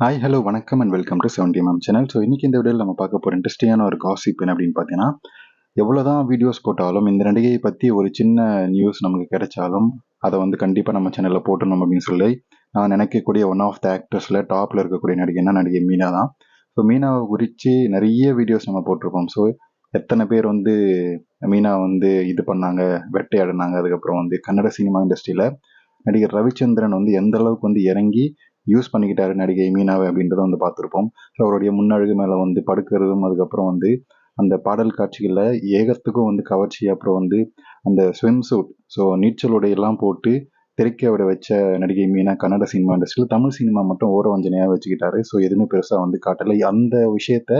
Hi hello வணக்கம் and welcome to seventy MM channel so இன்றைக்கி இந்த வீடியோவில் நம்ம பார்க்க போகிற இன்ட்ரெஸ்டிங்கான ஒரு காசிப் என்ன அப்படின்னு பார்த்தீங்கன்னா எவ்வளோ தான் வீடியோஸ் போட்டாலும் இந்த நடிகையை பற்றி ஒரு சின்ன நியூஸ் நமக்கு கிடைச்சாலும் அதை வந்து கண்டிப்பாக நம்ம சேனலில் போட்டணும் அப்படின்னு சொல்லி நான் நினைக்கக்கூடிய ஒன் ஆஃப் த ஆக்டர்ஸில் டாப்பில் இருக்கக்கூடிய நடிகைன்னா நடிகை? மீனா தான். ஸோ மீனாவை குறித்து நிறைய வீடியோஸ் நம்ம போட்டிருப்போம் ஸோ எத்தனை பேர் வந்து மீனா வந்து இது பண்ணாங்க வெட்டையாடினாங்க அதுக்கப்புறம் வந்து கன்னட சினிமா இண்டஸ்ட்ரியில் நடிகர் ரவிச்சந்திரன் வந்து எந்த அளவுக்கு வந்து இறங்கி யூஸ் பண்ணிக்கிட்டாரு நடிகை மீனாவை அப்படின்றத வந்து பார்த்துருப்போம். ஸோ அவருடைய முன்னழகு மேலே வந்து படுக்கிறதும் அதுக்கப்புறம் வந்து அந்த பாடல் காட்சிகளில் ஏகத்துக்கும் வந்து கவர்ச்சி அப்புறம் வந்து அந்த ஸ்விம் சூட் ஸோ நீச்சல் உடையெல்லாம் போட்டு திரைக்க விட வச்ச நடிகை மீனா கன்னட சினிமா இண்டஸ்ட்ரியில் தமிழ் சினிமா மட்டும் ஓரவஞ்சனையாக வச்சுக்கிட்டாரு. ஸோ எதுவுமே பெருசாக வந்து காட்டலை. அந்த விஷயத்த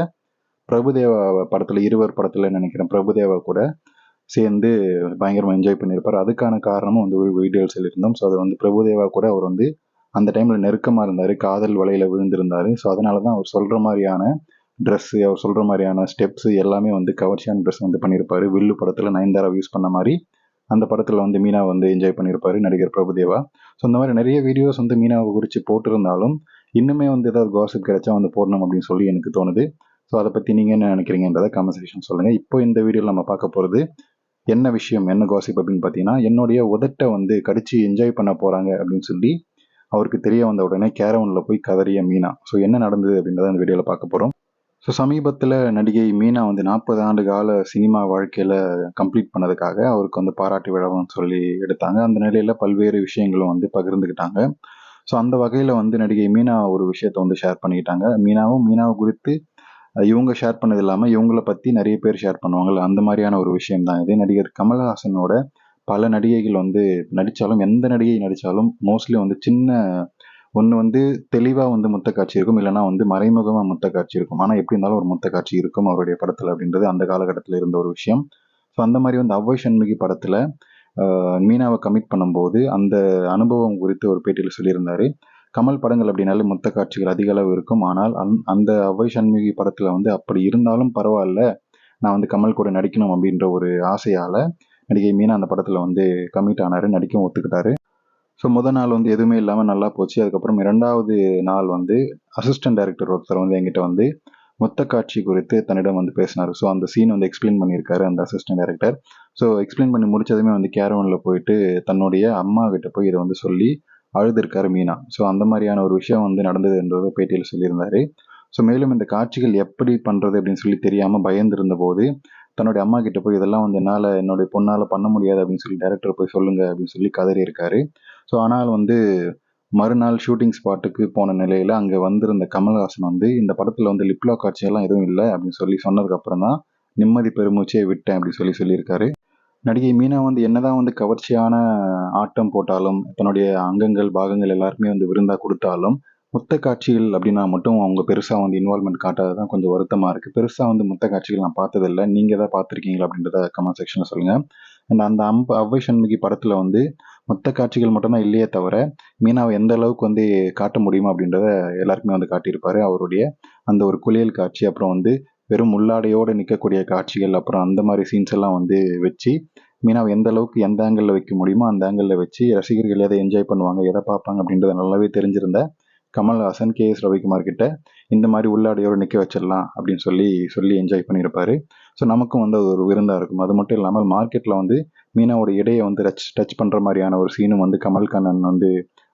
பிரபுதேவா படத்தில் இருவர் படத்தில் நினைக்கிறேன் பிரபுதேவா கூட சேர்ந்து பயங்கரமாக என்ஜாய் பண்ணியிருப்பார் அதுக்கான காரணமும் வந்து ஒரு வீடியோவில் சொல்லியிருந்தோம். ஸோ அது வந்து பிரபுதேவா கூட அவர் வந்து அந்த டைமில் நெருக்கமாக இருந்தார் காதல் வலையில் விழுந்திருந்தார். ஸோ அதனால தான் அவர் சொல்கிற மாதிரியான ட்ரெஸ்ஸு அவர் சொல்கிற மாதிரியான ஸ்டெப்ஸு எல்லாமே வந்து கவர்ச்சியான ட்ரெஸ் வந்து பண்ணியிருப்பார் வில்லு படத்தில் நயன்தாரா யூஸ் பண்ண மாதிரி அந்த படத்தில் வந்து மீனா வந்து என்ஜாய் பண்ணியிருப்பார் நடிகர் பிரபுதேவா. ஸோ இந்த மாதிரி நிறைய வீடியோஸ் வந்து மீனாவை குறித்து போட்டிருந்தாலும் இன்னுமே வந்து ஏதாவது காசிப் கிடைச்சா வந்து போடணும் அப்படின்னு சொல்லி எனக்கு தோணுது. ஸோ அதை பற்றி நீங்கள் என்ன நினைக்கிறீங்கன்றதை காமெண்ட் செக்ஷன் சொல்லுங்கள் இப்போ இந்த வீடியோவில் நம்ம பார்க்க போகிறது என்ன விஷயம் என்ன காசிப் அப்படின்னு பார்த்தீங்கன்னா என்னுடைய உதட்டை வந்து கடிச்சு என்ஜாய் பண்ண போகிறாங்க அப்படின்னு சொல்லி அவருக்கு தெரிய வந்த உடனே கேரவனில் போய் கதறிய மீனா. ஸோ என்ன நடந்தது அப்படின்றத அந்த வீடியோவில் பார்க்க போகிறோம் ஸோ சமீபத்தில் நடிகை மீனா வந்து நாற்பது ஆண்டு கால சினிமா வாழ்க்கையில் கம்ப்ளீட் பண்ணதுக்காக அவருக்கு வந்து பாராட்டு விழாவும் சொல்லி எடுத்தாங்க. அந்த நிலையில் பல்வேறு விஷயங்களும் வந்து பகிர்ந்துக்கிட்டாங்க ஸோ அந்த வகையில் வந்து நடிகை மீனா ஒரு விஷயத்த வந்து ஷேர் பண்ணிக்கிட்டாங்க. மீனாவும் மீனாவை குறித்து இவங்க ஷேர் பண்ணது இல்லாமல் இவங்கள பற்றி நிறைய பேர் ஷேர் பண்ணுவாங்கள்ல அந்த மாதிரியான ஒரு விஷயம் தான் இது. நடிகர் கமல்ஹாசனோட பல நடிகைகள் வந்து நடித்தாலும் எந்த நடிகை நடித்தாலும் மோஸ்ட்லி வந்து சின்ன ஒன்று வந்து தெளிவாக வந்து முத்த காட்சி இருக்கும். இல்லைனா வந்து மறைமுகமாக முத்த காட்சி இருக்கும். ஆனால் எப்படி இருந்தாலும் ஒரு முத்த காட்சி இருக்கும் அவருடைய படத்தில் அப்படின்றது அந்த காலகட்டத்தில் இருந்த ஒரு விஷயம். ஸோ அந்த மாதிரி வந்து அவ்வை சண்முகி படத்தில் மீனாவை கமிட் பண்ணும்போது அந்த அனுபவம் குறித்து ஒரு பேட்டியில் சொல்லியிருந்தார். கமல் படங்கள் அப்படின்னாலே மொத்த காட்சிகள் அதிக அளவு இருக்கும். ஆனால் அந் அந்த அவ்வை சண்முகி படத்தில் வந்து அப்படி இருந்தாலும் பரவாயில்ல. நான் வந்து கமல் கூட நடிக்கணும் அப்படின்ற ஒரு ஆசையால் நடிகை மீனா அந்த படத்தில் வந்து கமிட் ஆனார் நடிக்கவும் ஒத்துக்கிட்டாரு. ஸோ முதல் நாள் வந்து எதுவுமே இல்லாமல் நல்லா போச்சு. அதுக்கப்புறம் இரண்டாவது நாள் வந்து அசிஸ்டன்ட் டைரக்டர் ஒருத்தர் வந்து எங்கிட்ட வந்து மொத்த காட்சி குறித்து தன்னிடம் வந்து பேசினார். ஸோ அந்த சீன் வந்து எக்ஸ்பிளைன் பண்ணியிருக்காரு அந்த அசிஸ்டன்ட் டைரக்டர் ஸோ எக்ஸ்பிளைன் பண்ணி முடிச்சதுமே வந்து கேரவனில் போயிட்டு தன்னுடைய அம்மா கிட்ட போய் இதை வந்து சொல்லி அழுதுருக்காரு மீனா. ஸோ அந்த மாதிரியான ஒரு விஷயம் வந்து நடந்ததுன்றதை பேட்டியில் சொல்லியிருந்தாரு. ஸோ மேலும் இந்த காட்சிகள் எப்படி பண்ணுறது அப்படின்னு சொல்லி தெரியாமல் பயந்திருந்த போது தன்னுடைய அம்மா கிட்ட போய் இதெல்லாம் வந்து என்னால் என்னுடைய பொண்ணால் பண்ண முடியாது அப்படின்னு சொல்லி டேரக்டர் போய் சொல்லுங்க அப்படின்னு சொல்லி கதறி இருக்காரு. ஸோ ஆனால் வந்து மறுநாள் ஷூட்டிங் ஸ்பாட்டுக்கு போன நிலையில் அங்கே வந்திருந்த கமல்ஹாசன் வந்து இந்த படத்தில் வந்து லிப்லா காட்சியெல்லாம் எதுவும் இல்லை அப்படின்னு சொல்லி சொன்னதுக்கப்புறம் தான் நிம்மதி பெருமூச்சே விட்டேன் அப்படின்னு சொல்லி சொல்லியிருக்காரு. நடிகை மீனா வந்து என்னதான் வந்து கவர்ச்சியான ஆட்டம் போட்டாலும் தன்னுடைய அங்கங்கள் பாகங்கள் எல்லாருமே வந்து விருந்தா கொடுத்தாலும் முத்த காட்சிகள் அப்படின்னா மட்டும் அவங்க பெருசாக வந்து இன்வால்மெண்ட் காட்டாது தான் கொஞ்சம் வருத்தமாக இருக்குது பெருசாக வந்து முத்த காட்சிகள் நான் பார்த்ததில்ல. நீங்கள் தான் பார்த்துருக்கீங்களா அப்படின்றத கமெண்ட் செக்ஷனில் சொல்லுங்கள் அண்ட் அந்த அம்ப அவ்வை சண்முகி படத்தில் வந்து மொத்த காட்சிகள் மட்டும்தான் இல்லையே தவிர மீனாவை எந்த அளவுக்கு வந்து காட்ட முடியுமா அப்படின்றத எல்லாருக்குமே வந்து காட்டியிருப்பாரு. அவருடைய அந்த ஒரு குளியல் காட்சி அப்புறம் வந்து வெறும் உள்ளாடையோடு நிற்கக்கூடிய காட்சிகள் அப்புறம் அந்த மாதிரி சீன்ஸ் எல்லாம் வந்து வச்சு மீனாவை எந்த அளவுக்கு எந்த ஆங்கிளில் வைக்க முடியுமோ அந்த ஆங்கிளில் வச்சு ரசிகர்கள் எதை என்ஜாய் பண்ணுவாங்க எதை பார்ப்பாங்க அப்படின்றத நல்லாவே தெரிஞ்சிருந்தேன் கமல்ஹாசன் கே எஸ் ரவிக்குமார் கிட்ட இந்த மாதிரி உள்ளாடையோடு நிற்க வச்சிடலாம் அப்படின்னு சொல்லி சொல்லி என்ஜாய் பண்ணியிருப்பாரு. ஸோ நமக்கும் வந்து அது ஒரு விருந்தாக இருக்கும். அது மட்டும் இல்லாமல் மார்க்கெட்டில் வந்து மீனாவோட இடையை வந்து டச் டச் பண்ணுற மாதிரியான ஒரு சீனும் வந்து கமல்கண்ணன் வந்து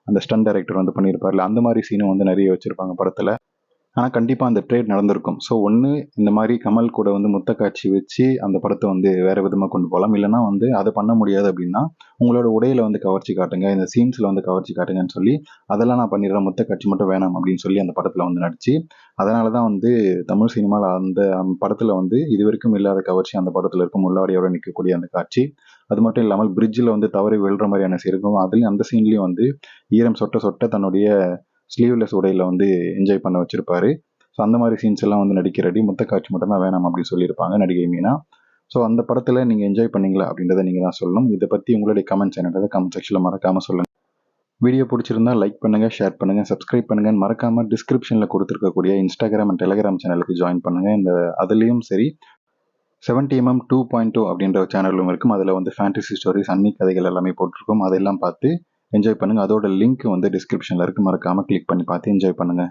அந்த ஸ்டன் டைரக்டர் வந்து பண்ணியிருப்பார்ல அந்த மாதிரி சீனும் வந்து நிறைய வச்சுருப்பாங்க படத்தில். ஆனால் கண்டிப்பாக அந்த ட்ரேட் நடந்திருக்கும். ஸோ ஒன்று இந்த மாதிரி கமல் கூட வந்து முத்த காட்சி வச்சு அந்த படத்தை வந்து வேறு விதமாக கொண்டு போகலாம். இல்லைனா வந்து அதை பண்ண முடியாது அப்படின்னா உங்களோட உடையில வந்து கவர்ச்சி காட்டுங்க இந்த சீன்ஸில் வந்து கவர்ச்சி காட்டுங்கன்னு சொல்லி அதெல்லாம் நான் பண்ணிடுறேன் முத்த காட்சி மட்டும் வேணாம் அப்படின்னு சொல்லி அந்த படத்தில் வந்து நடிச்சு அதனால தான் வந்து தமிழ் சினிமாவில் அந்த படத்தில் வந்து இது வரைக்கும் இல்லாத கவர்ச்சி அந்த படத்தில் இருக்கும். உள்ளாடியோட நிற்கக்கூடிய அந்த காட்சி. அது மட்டும் இல்லாமல் பிரிட்ஜில் வந்து தவறி விழுற மாதிரியான இருக்கும் அதுலேயும் அந்த சீன்லேயும் வந்து ஈரம் சொட்ட சொட்ட தன்னுடைய ஸ்லீவ்லெஸ் உடையில் வந்து என்ஜாய் பண்ண வச்சிருப்பாரு. ஸோ அந்த மாதிரி சீன்ஸ் எல்லாம் வந்து நடிக்கிறடி முத்த காட்சி மட்டும்தான் வேணாம் அப்படின்னு சொல்லியிருப்பாங்க நடிகை மீனா. ஸோ அந்த படத்தில் நீங்கள் என்ஜாய் பண்ணீங்களா அப்படின்றத நீங்கள் தான் சொல்லணும். இதை பற்றி உங்களுடைய கமெண்ட்ஸ் என்னன்றதை கமெண்ட் செக்ஷனில் மறக்காமல் சொல்லுங்கள் வீடியோ பிடிச்சிருந்தா லைக் பண்ணுங்கள் ஷேர் பண்ணுங்கள் சப்ஸ்கிரைப் பண்ணுங்கள் மறக்காமல் டிஸ்கிரிப்ஷனில் கொடுத்துருக்கக்கூடிய இன்ஸ்டாகிராம் அண்ட் டெலிகிராம் சேனலுக்கு ஜாயின் பண்ணுங்கள் இந்த அதுலேயும் சரி seventy MM two point two அப்படின்ற சேனலும் இருக்கும். அதில் வந்து ஃபேண்டசி ஸ்டோரிஸ் அன்னி கதைகள் எல்லாமே போட்டிருக்கோம். அதெல்லாம் பார்த்து என்ஜாய் பண்ணுங்கள் அதோட லிங்க் வந்து டிஸ்கிரிப்ஷனில் இருக்குது மறக்காமல் கிளிக் பண்ணி பார்த்து என்ஜாய் பண்ணுங்கள்